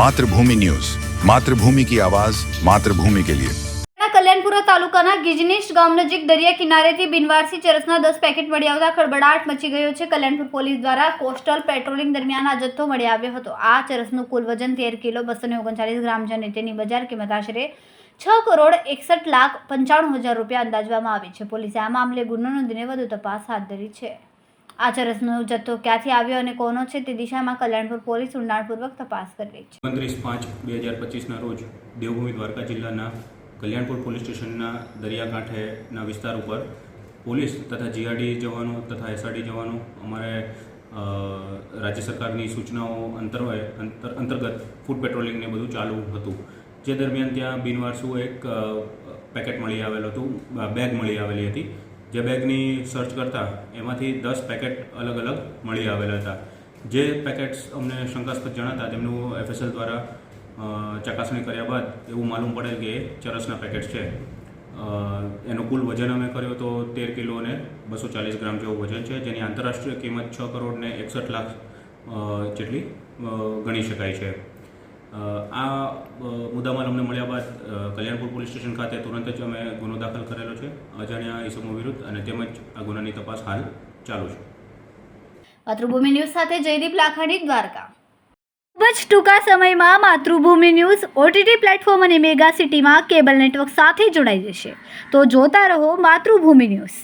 Mathrubhumi news. Mathrubhumi કી આવાજ, માતૃભૂમિ કે લિયે. કલ્યાણપુરા તાલુકાના ગિજનીશ ગામ નજીક દરિયા કિનારેથી બિનવારસી ચરસના દસ પેકેટ મળી આવતા ખળબડાટ મચી ગયો છે. કલ્યાણપુર પોલીસ દ્વારા કોસ્ટલ પેટ્રોલિંગ દરમિયાન આ જથ્થો મળી આવ્યો હતો. આ ચરસનું કુલ વજન તેર કિલો બસો ઓગણચાલીસ ગ્રામ છે અને તેની બજાર કિંમત આશરે છ કરોડ એકસઠ લાખ પંચાણું હજાર રૂપિયા અંદાજવામાં આવી છે. પોલીસે આ મામલે ગુનો નોંધીને વધુ તપાસ હાથ ધરી છે. આ ચરસનો જથ્થો ક્યાંથી આવ્યો અને કોનો છે તે દિશામાં કલ્યાણપુર પોલીસ ઊંડાણપૂર્વક તપાસ કરી રહી છે. ઓગણત્રીસ પાંચ બે હજાર પચીસના રોજ દેવભૂમિ દ્વારકા જિલ્લાના કલ્યાણપુર પોલીસ સ્ટેશનના દરિયાકાંઠેના વિસ્તાર ઉપર પોલીસ તથા જીઆરડી જવાનો તથા એસઆરડી જવાનો અમારે રાજ્ય સરકારની સૂચનાઓ અંતર્વય અંતર, અંતર્ગત ફૂડ પેટ્રોલિંગને બધું ચાલુ હતું. જે દરમિયાન ત્યાં બિનવારસુ એક પેકેટ મળી આવેલું હતું બેગ મળી આવેલી હતી. જે બેગની સર્ચ કરતાં એમાંથી દસ પેકેટ અલગ અલગ મળી આવેલા હતા. જે પેકેટ્સ અમને શંકાસ્પદ જણાતા તેમનું એફએસએલ દ્વારા ચકાસણી કર્યા બાદ એવું માલુમ પડેલ કે એ ચરસના પેકેટ્સ છે. એનું કુલ વજન અમે કર્યો તો તેર કિલો અને બસો ચાલીસ ગ્રામ જેવું વજન છે, જેની આંતરરાષ્ટ્રીય કિંમત છ કરોડ ને એકસઠ લાખ જેટલી ગણી શકાય છે. આ મુદ્દામાં અમને મળ્યા બાદ કલ્યાણપુર પોલીસ સ્ટેશન ખાતે તુરંત જ અમે ગુનો દાખલ કરેલો છે, અજાણ્યા ઈસમો વિરુદ્ધ અને તેમજ આ ગુનાની તપાસ હાલ ચાલુ છે. માતૃભૂમિ ન્યૂઝ સાથે જયદીપ લાખાણી, દ્વારકા. ખૂબ જ ટૂંકા સમયમાં માતૃભૂમિ ન્યૂઝ ઓટીટી પ્લેટફોર્મ અને મેગા સિટીમાં કેબલ નેટવર્ક સાથે જોડાઈ જશે. તો જોતા રહો માતૃભૂમિ ન્યૂઝ.